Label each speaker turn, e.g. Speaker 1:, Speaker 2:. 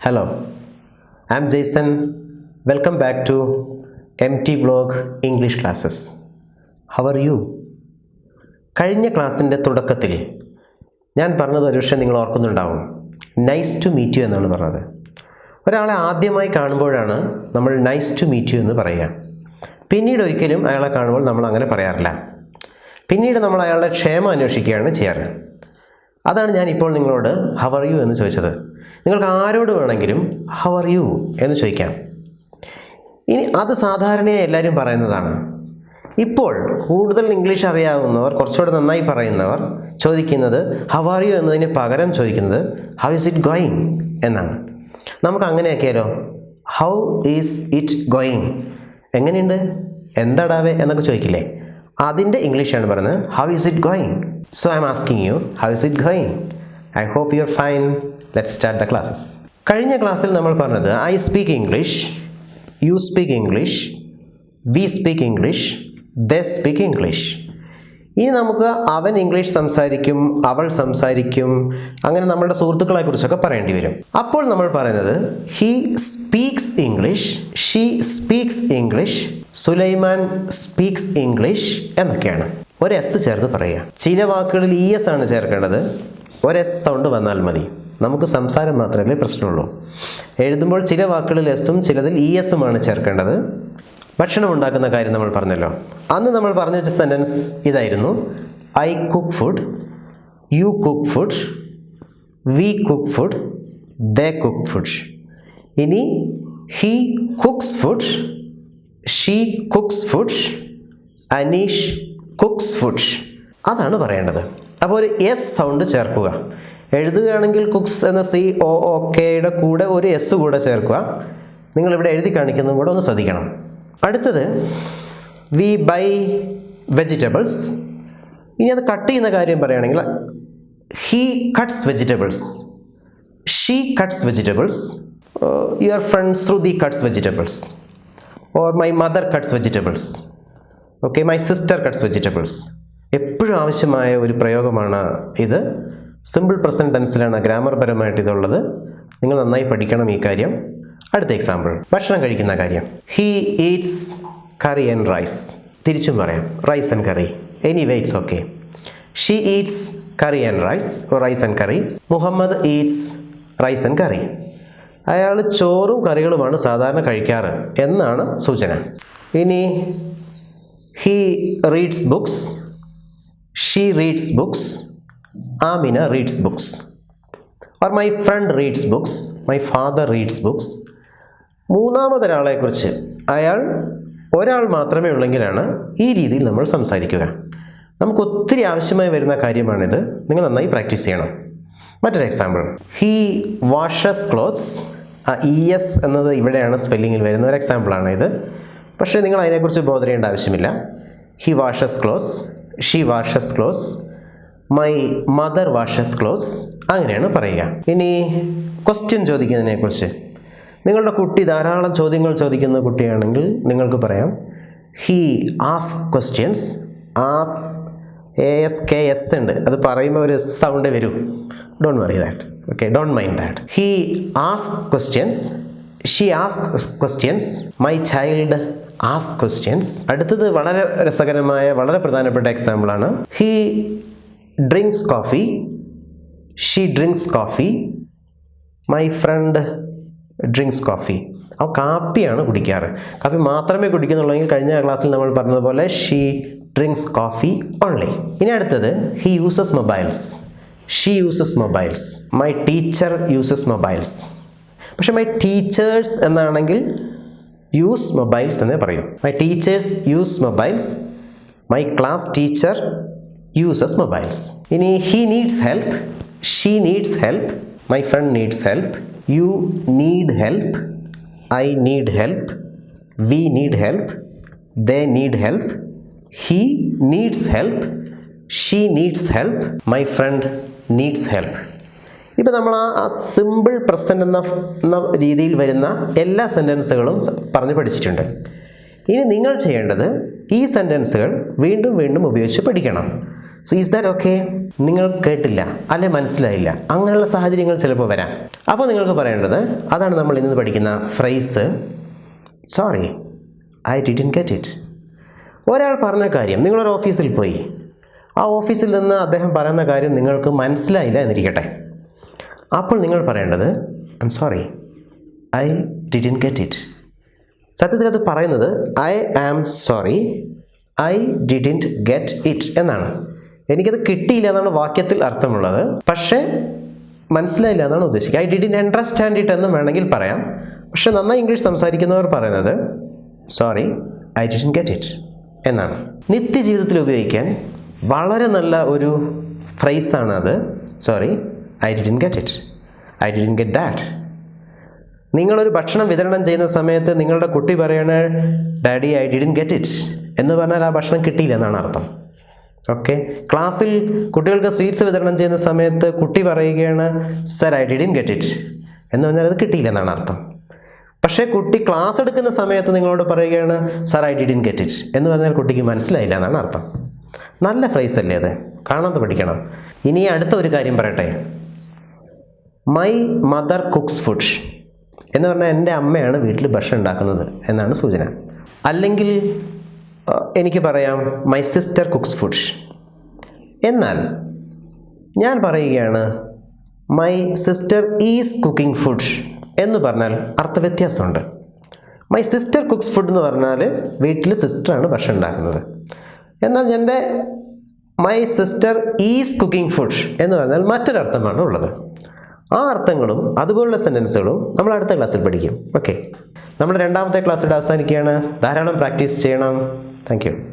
Speaker 1: Hello, I'm Jason. Welcome back to MT Vlog English Classes. How are you? കഴിഞ്ഞ ക്ലാസ്സിന്റെ തുടക്കത്തിൽ ഞാൻ പറഞ്ഞത് ഒരുപക്ഷെ നിങ്ങൾ ഓർക്കുന്നുണ്ടാവും നൈസ് ടു മീറ്റ് യു എന്നാണ് പറഞ്ഞത് ഒരാളെ ആദ്യമായി കാണുമ്പോഴാണ് നമ്മൾ നൈസ് ടു മീറ്റ് യു എന്ന് പറയുക പിന്നീട് ഒരിക്കലും അയാളെ കാണുമ്പോൾ നമ്മൾ അങ്ങനെ പറയാറില്ല പിന്നീട് നമ്മൾ അയാളുടെ ക്ഷേമം അന്വേഷിക്കുകയാണ് ചെയ്യാറ് അതാണ് ഞാൻ ഇപ്പോൾ നിങ്ങളോട് ഹവർ യു എന്ന് ചോദിച്ചത് നിങ്ങൾക്ക് ആരോട് വേണമെങ്കിലും ഹൗ ആർ യു എന്ന് ചോദിക്കാം. ഇനി അത് സാധാരണയായി എല്ലാവരും പറയുന്നതാണ്. ഇപ്പോൾ കൂടുതൽ ഇംഗ്ലീഷ് അറിയാവുന്നവർ കുറച്ചുകൂടെ നന്നായി പറയുന്നവർ ചോദിക്കുന്നത് ഹൗ ആർ യു എന്നതിന് പകരം ചോദിക്കുന്നത് ഹൗ ഇസ് ഇറ്റ് ഗോയിങ് എന്നാണ്. നമുക്ക് അങ്ങനെയൊക്കെയല്ലോ. ഹൗ ഈസ് ഇറ്റ് ഗോയിങ് എങ്ങനെയുണ്ട്? എന്താടാവേ എന്നൊക്കെ ചോദിക്കില്ലേ? അതിന്റെ ഇംഗ്ലീഷാണ് പറയുന്നത് how is it going so I am asking you how is it going I hope you are fine let start the classes കഴിഞ്ഞ ക്ലാസ്സിൽ നമ്മൾ പറഞ്ഞത് I speak English you speak English we speak English the speak English ഇനി നമുക്ക് അവൻ English സംസാരിക്കും അവൾ സംസാരിക്കും അങ്ങനെ നമ്മളുടെ സുഹൃത്തുക്കളെ കുറിച്ചൊക്കെ പറയേണ്ടി വരും. അപ്പോൾ നമ്മൾ പറയുന്നത് he speaks English she speaks English Sulaiman speaks English എന്നൊക്കെയാണ്. ഒരു എസ് ചേർത്ത് പറയുക. ചില വാക്കുകളിൽ ഇ എസ് ആണ് ചേർക്കേണ്ടത്. ഒരു എസ് സൗണ്ട് വന്നാൽ മതി. നമുക്ക് സംസാരം മാത്രമല്ലേ പ്രശ്നമുള്ളൂ. എഴുതുമ്പോൾ ചില വാക്കുകളിൽ എസും ചിലതിൽ ഇ എസുമാണ് ചേർക്കേണ്ടത്. ഭക്ഷണം ഉണ്ടാക്കുന്ന കാര്യം നമ്മൾ പറഞ്ഞല്ലോ. അന്ന് നമ്മൾ പറഞ്ഞു വെച്ച സെന്റൻസ് ഇതായിരുന്നു. I cook food you cook food we cook food the cook food ഇനി he cooks food she cooks food Aneesh cooks food അതാണ് പറയേണ്ടത്. അപ്പോൾ ഒരു എസ് സൗണ്ട് ചേർക്കുക. എഴുതുകയാണെങ്കിൽ കുക്സ് എന്ന സി ഒ ഒ കെയുടെ കൂടെ ഒരു എസ് കൂടെ ചേർക്കുക. നിങ്ങളിവിടെ എഴുതി കാണിക്കുന്നതും കൂടെ ഒന്ന് ശ്രദ്ധിക്കണം. അടുത്തത് വി ബൈ വെജിറ്റബിൾസ് ഇനി അത് കട്ട് ചെയ്യുന്ന കാര്യം പറയുകയാണെങ്കിൽ he cuts vegetables she cuts vegetables your friend Shruti cuts vegetables or my mother cuts vegetables okay my sister cuts vegetables എപ്പോഴും ആവശ്യമായ ഒരു പ്രയോഗമാണ് ഇത്. സിമ്പിൾ പ്രസന്റ് ടെൻസിലാണ് ഗ്രാമർ പരമായിട്ട് ഇതുള്ളത്. നിങ്ങൾ നന്നായി പഠിക്കണം ഈ കാര്യം. അടുത്ത എക്സാമ്പിൾ ഭക്ഷണം കഴിക്കുന്ന കാര്യം. He eats curry and rice തിരിച്ചും പറയാം. Rice and curry anyway it's okay she eats curry and rice rice and curry Muhammad eats rice and curry അയാൾ ചോറും കറികളുമാണ് സാധാരണ കഴിക്കാറ് എന്നാണ് സൂചന. ഇനി he reads books she reads books Amina reads books or my friend reads books my father reads books മൂന്നാമതൊരാളെക്കുറിച്ച് അയാൾ ഒരാൾ മാത്രമേ ഉള്ളെങ്കിലാണ് ഈ രീതിയിൽ നമ്മൾ സംസാരിക്കുക. നമുക്ക് ഒത്തിരി ആവശ്യമായി വരുന്ന കാര്യമാണിത്. നിങ്ങൾ നന്നായി പ്രാക്ടീസ് ചെയ്യണം. മറ്റൊരു എക്സാമ്പിൾ ഹീ വാഷസ് ക്ലോത്ത്സ് ആ ഇ എസ് എന്നത് ഇവിടെയാണ് സ്പെല്ലിങ്ങിൽ വരുന്ന ഒരു എക്സാമ്പിളാണ് ഇത്. പക്ഷേ നിങ്ങൾ അതിനെക്കുറിച്ച് ബോധരേണ്ട ആവശ്യമില്ല. He washes clothes she washes clothes my mother washes clothes അങ്ങനെയാണ് പറയുക. ഇനി ക്വസ്റ്റ്യൻ ചോദിക്കുന്നതിനെക്കുറിച്ച്. നിങ്ങളുടെ കുട്ടി ധാരാളം ചോദ്യങ്ങൾ ചോദിക്കുന്ന കുട്ടിയാണെങ്കിൽ നിങ്ങൾക്ക് പറയാം. He as questions as A S K S ഉണ്ട്. അത് പറയുമ്പോൾ ഒരു സൗണ്ട് വരും. Don't worry that okay don't mind that he as questions she as questions my child as questions അടുത്തത് വളരെ രസകരമായ വളരെ പ്രധാനപ്പെട്ട എക്സാമ്പിളാണ് he drinks coffee. She drinks coffee. My friend drinks coffee. അവ കാപ്പിയാണ് കുടിക്കാറ്. കാപ്പി മാത്രമേ കുടിക്കുന്നുള്ളെങ്കിൽ കഴിഞ്ഞ ക്ലാസ്സിൽ നമ്മൾ പറഞ്ഞതുപോലെ ഷീ ഡ്രിങ്ക്സ് കോഫി ഓൺലി ഇനി അടുത്തത് he uses mobiles she uses mobiles my teacher uses mobiles പക്ഷെ മൈ ടീച്ചേഴ്സ് എന്നാണെങ്കിൽ യൂസ് മൊബൈൽസ് എന്നേ പറയും. My teachers use mobiles. My class teacher uses mobiles ഇനി he needs help she needs help my friend needs help you need help I need help we need help they need help he needs help she needs help my friend needs help ഇപ്പം നമ്മൾ ആ simple present എന്ന രീതിയിൽ വരുന്ന എല്ലാ സെന്റൻസുകളും പറഞ്ഞ് പഠിച്ചിട്ടുണ്ട്. ഇനി നിങ്ങൾ ചെയ്യേണ്ടത് ഈ സെന്റൻസുകൾ വീണ്ടും വീണ്ടും ഉപയോഗിച്ച് പഠിക്കണം. സോ ഈസ് ദാറ്റ് ഓക്കെ നിങ്ങൾ കേട്ടില്ല അല്ലെ മനസ്സിലായില്ല അങ്ങനെയുള്ള സാഹചര്യങ്ങൾ ചിലപ്പോൾ വരാം. അപ്പോൾ നിങ്ങൾക്ക് പറയേണ്ടത് അതാണ് നമ്മൾ ഇന്ന് പഠിക്കുന്ന phrase sorry I didn't get it ഒരാൾ പറഞ്ഞ കാര്യം നിങ്ങളൊരു ഓഫീസിൽ പോയി. ആ ഓഫീസിൽ നിന്ന് അദ്ദേഹം പറയുന്ന കാര്യം നിങ്ങൾക്ക് മനസ്സിലായില്ല എന്നിരിക്കട്ടെ. അപ്പോൾ നിങ്ങൾ പറയേണ്ടത് I'm sorry I didn't get it സത്യത്തിൽ അത് പറയുന്നത് I am sorry I didn't get it എന്നാണ്. എനിക്കത് കിട്ടിയില്ല എന്നാണ് വാക്യത്തിൽ അർത്ഥമുള്ളത്. പക്ഷേ മനസ്സിലായില്ല എന്നാണ് ഉദ്ദേശിക്കുക. ഐ ഡിഡിൻ അണ്ടർസ്റ്റാൻഡ് ഇറ്റ് എന്ന് വേണമെങ്കിൽ പറയാം. പക്ഷെ നന്നായി ഇംഗ്ലീഷ് സംസാരിക്കുന്നവർ പറയുന്നത് sorry I didn't get it എന്നാണ്. നിത്യജീവിതത്തിൽ ഉപയോഗിക്കാൻ വളരെ നല്ല ഒരു ഫ്രൈസാണ് അത്. Sorry I didn't get it I didn't get that നിങ്ങളൊരു ഭക്ഷണം വിതരണം ചെയ്യുന്ന സമയത്ത് നിങ്ങളുടെ കുട്ടി പറയണേ daddy I didn't get it എന്ന് പറഞ്ഞാൽ ആ ഭക്ഷണം കിട്ടിയില്ല എന്നാണ് അർത്ഥം. ഓക്കെ ക്ലാസ്സിൽ കുട്ടികൾക്ക് സ്വീറ്റ്സ് വിതരണം ചെയ്യുന്ന സമയത്ത് കുട്ടി പറയുകയാണ് sir I didn't get it എന്ന് പറഞ്ഞാൽ അത് കിട്ടിയില്ല എന്നാണ് അർത്ഥം. പക്ഷേ കുട്ടി ക്ലാസ് എടുക്കുന്ന സമയത്ത് നിങ്ങളോട് പറയുകയാണ് sir I didn't get it എന്ന് പറഞ്ഞാൽ കുട്ടിക്ക് മനസ്സിലായില്ല എന്നാണ് അർത്ഥം. നല്ല ഫ്രൈസ് അല്ലേ അത്? കാണാതെ പഠിക്കണം. ഇനി അടുത്ത ഒരു കാര്യം പറയട്ടെ. മൈ മദർ കുക്സ് ഫുഡ് എന്ന് പറഞ്ഞാൽ എന്റെ അമ്മയാണ് വീട്ടിൽ ഭക്ഷണം ഉണ്ടാക്കുന്നത് എന്നാണ് സൂചന. അല്ലെങ്കിൽ എനിക്ക് പറയാം മൈ സിസ്റ്റർ കുക്സ് ഫുഡ് എന്നാൽ ഞാൻ പറയുകയാണ് my sister is cooking food എന്ന് പറഞ്ഞാൽ അർത്ഥവ്യത്യാസമുണ്ട്. മൈ സിസ്റ്റർ കുക്സ് ഫുഡ് എന്ന് പറഞ്ഞാൽ വീട്ടിൽ സിസ്റ്ററാണ് ഭക്ഷണം ഉണ്ടാക്കുന്നത്. എന്നാൽ എന്റെ my sister is cooking food എന്ന് പറഞ്ഞാൽ മറ്റൊരർത്ഥമാണ് ഉള്ളത്. ആ അർത്ഥങ്ങളും അതുപോലുള്ള സെന്റൻസുകളും നമ്മൾ അടുത്ത ക്ലാസ്സിൽ പഠിക്കും. ഓക്കെ നമ്മൾ രണ്ടാമത്തെ ക്ലാസ് ഇവിടെ അവസാനിക്കുകയാണ്. ധാരാളം പ്രാക്ടീസ് ചെയ്യണം. താങ്ക്